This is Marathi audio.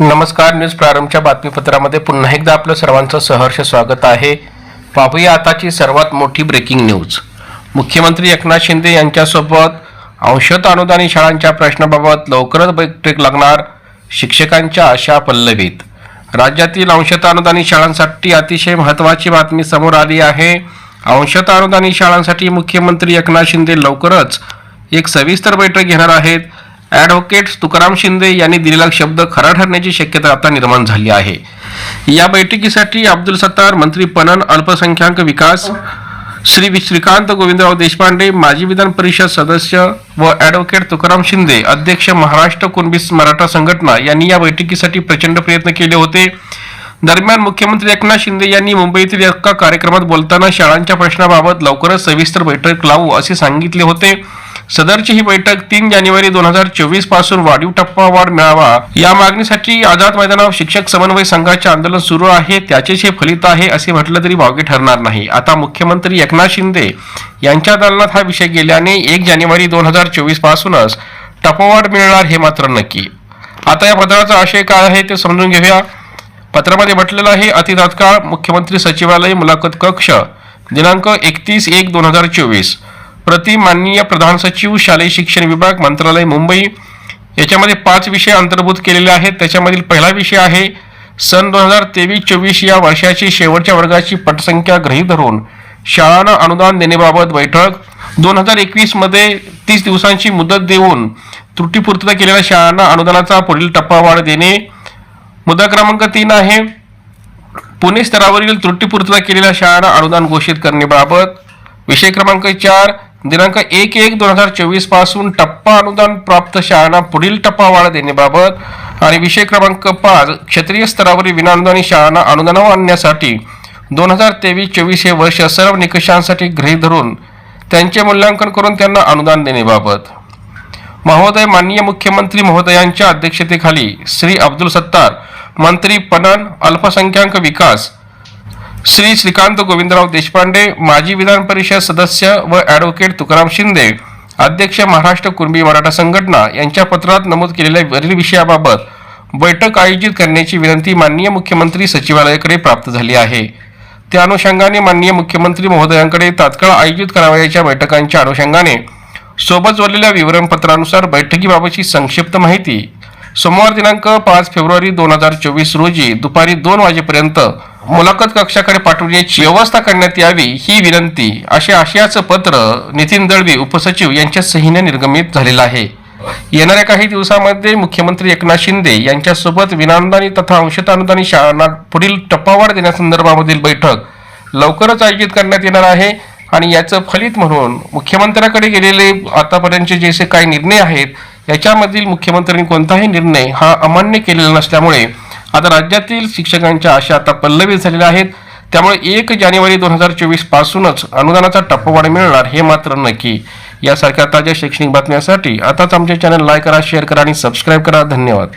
नमस्कार न्यूज प्रारंभच्या बातमीपत्रामध्ये पुन्हा एकदा आपलं सर्वांचं सहर्ष स्वागत आहे. पाहूया आताची सर्वात मोठी ब्रेकिंग न्यूज मुख्यमंत्री एकनाथ शिंदे यांच्यासोबत अंशत अनुदानी शाळांच्या प्रश्नाबाबत लवकरच बैठक लागणार शिक्षकांच्या आशा पल्लवीत. राज्यातील अंशत अनुदानी शाळांसाठी अतिशय महत्त्वाची बातमी समोर आली आहे. अंशत अनुदानी शाळांसाठी मुख्यमंत्री एकनाथ शिंदे लवकरच एक सविस्तर बैठक घेणार आहेत. ॲडव्होकेट तुकाराम शिंदे यांनी दिलेला शब्द खरा ठरण्याची शक्यता आता निर्माण झाली आहे. या बैठकीसाठी अब्दुल सत्तार मंत्री पणन अल्पसंख्याक विकास श्री श्रीकांत गोविंदराव देशपांडे माजी विधान परिषद सदस्य व ॲडव्होकेट तुकाराम शिंदे अध्यक्ष महाराष्ट्र कुणबी मराठा संघटना यांनी या बैठकीसाठी प्रचंड प्रयत्न केले होते. दरम्यान मुख्यमंत्री एकनाथ शिंदे यांनी मुंबईतील एका कार्यक्रमात बोलताना शाळांच्या प्रश्नाबाबत लवकरच सविस्तर बैठक लावू असे सांगितले होते. सदरची ही बैठक तीन जानेवारी दोन हजार चोवीसपासून वाढीव टप्पा वाढ मिळावा. या मागणीसाठी आझाद मैदानावर शिक्षक समन्वय संघाचे आंदोलन सुरू आहे त्याचेच हे फलित आहे असे म्हटलं तरी वावगे ठरणार नाही. आता मुख्यमंत्री एकनाथ शिंदे यांच्या दालनात हा विषय गेल्याने एक जानेवारी दोन हजार चोवीस पासूनच टप्पावाढ मिळणार हे मात्र नक्की. आता या पत्राचा आशय काय आहे ते समजून घेऊया. पत्रामध्ये म्हटलेलं आहे अति तात्काळ मुख्यमंत्री सचिवालय मुलाखत कक्ष दिनांक एकतीस एक दोन हजार चोवीस. प्रति माननीय प्रधान सचिव शालेय शिक्षण विभाग मंत्रालय मुंबई याच्यामध्ये पाच विषय अंतर्भूत केलेले आहेत. त्याच्यामधील पहिला विषय आहे सन दोन हजार तेवीस चोवीस या वर्षाची शेवटच्या वर्गाची पटसंख्या गृहीत धरून शाळांना अनुदान देण्याबाबत बैठक. दोन हजार एकवीसमध्ये तीस दिवसांची मुदत देऊन त्रुटीपूर्तता केलेल्या शाळांना अनुदानाचा पुढील टप्पा वाढ देणे. मुद्दा क्रमांक तीन आहे पुणे स्तरावरील त्रुटीपूर्तता केलेल्या शाळांना अनुदान घोषित करण्याबाबत. विषय क्रमांक चार दिनांक एक एक दोन हजार चोवीसपासून टप्पा अनुदान प्राप्त शाळांना पुढील टप्पा वाढ देण्याबाबत आणि विषय क्रमांक पाच क्षेत्रीय स्तरावरील विनाअनुदानी शाळांना अनुदानावर आणण्यासाठी दोन हजार तेवीस चोवीस हे वर्ष सर्व निकषांसाठी गृहीत धरून त्यांचे मूल्यांकन करून त्यांना अनुदान देण्याबाबत. महोदय माननीय मुख्यमंत्री महोदयांच्या अध्यक्षतेखाली श्री अब्दुल सत्तार मंत्री पणन अल्पसंख्याक विकास श्री श्रीकांत गोविंदराव देशपांडे माजी विधान परिषद सदस्य व ॲडव्होकेट तुकाराम शिंदे अध्यक्ष महाराष्ट्र कुणबी मराठा संघटना यांच्या पत्रात नमूद केलेल्या वरील विषयाबाबत बैठक आयोजित करण्याची विनंती माननीय मुख्यमंत्री सचिवालयाकडे प्राप्त झाली आहे. त्या अनुषंगाने माननीय मुख्यमंत्री महोदयांकडे तात्काळ आयोजित करावयाच्या बैठकांच्या अनुषंगाने सोबत जोडलेल्या विवरणपत्रानुसार बैठकीबाबतची संक्षिप्त माहिती सोमवार दिनांक पाच फेब्रुवारी दोन हजार चोवीस रोजी दुपारी दोन वाजेपर्यंत मुलाखत कक्षाकडे पाठवण्याची व्यवस्था करण्यात यावी ही विनंती असे आशयाचं पत्र नितीन दळवी उपसचिव यांच्या सहीने निर्गमित झालेलं आहे. येणाऱ्या काही दिवसामध्ये मुख्यमंत्री एकनाथ शिंदे यांच्यासोबत विनाअनुदानी तथा अंशता अनुदानी शाळांना पुढील टप्पावाढ देण्यासंदर्भामधील बैठक लवकरच आयोजित करण्यात येणार आहे आणि याचं फलित म्हणून मुख्यमंत्र्याकडे गेलेले आतापर्यंतचे जे जे काही निर्णय आहेत याच्यामधील मुख्यमंत्र्यांनी कोणताही निर्णय हा अमान्य केलेला नसल्यामुळे आता राज्यातील शिक्षकांच्या आशा आता पल्लवित झालेल्या आहेत. त्यामुळे एक जानेवारी दोन हजार चोवीस पासूनच अनुदानाचा टप्पावाढ मिळणार हे मात्र नक्की. यासारख्या ताज्या शैक्षणिक बातम्यांसाठी आताच आमचे चॅनल लाईक करा शेअर करा आणि सबस्क्राईब करा. धन्यवाद.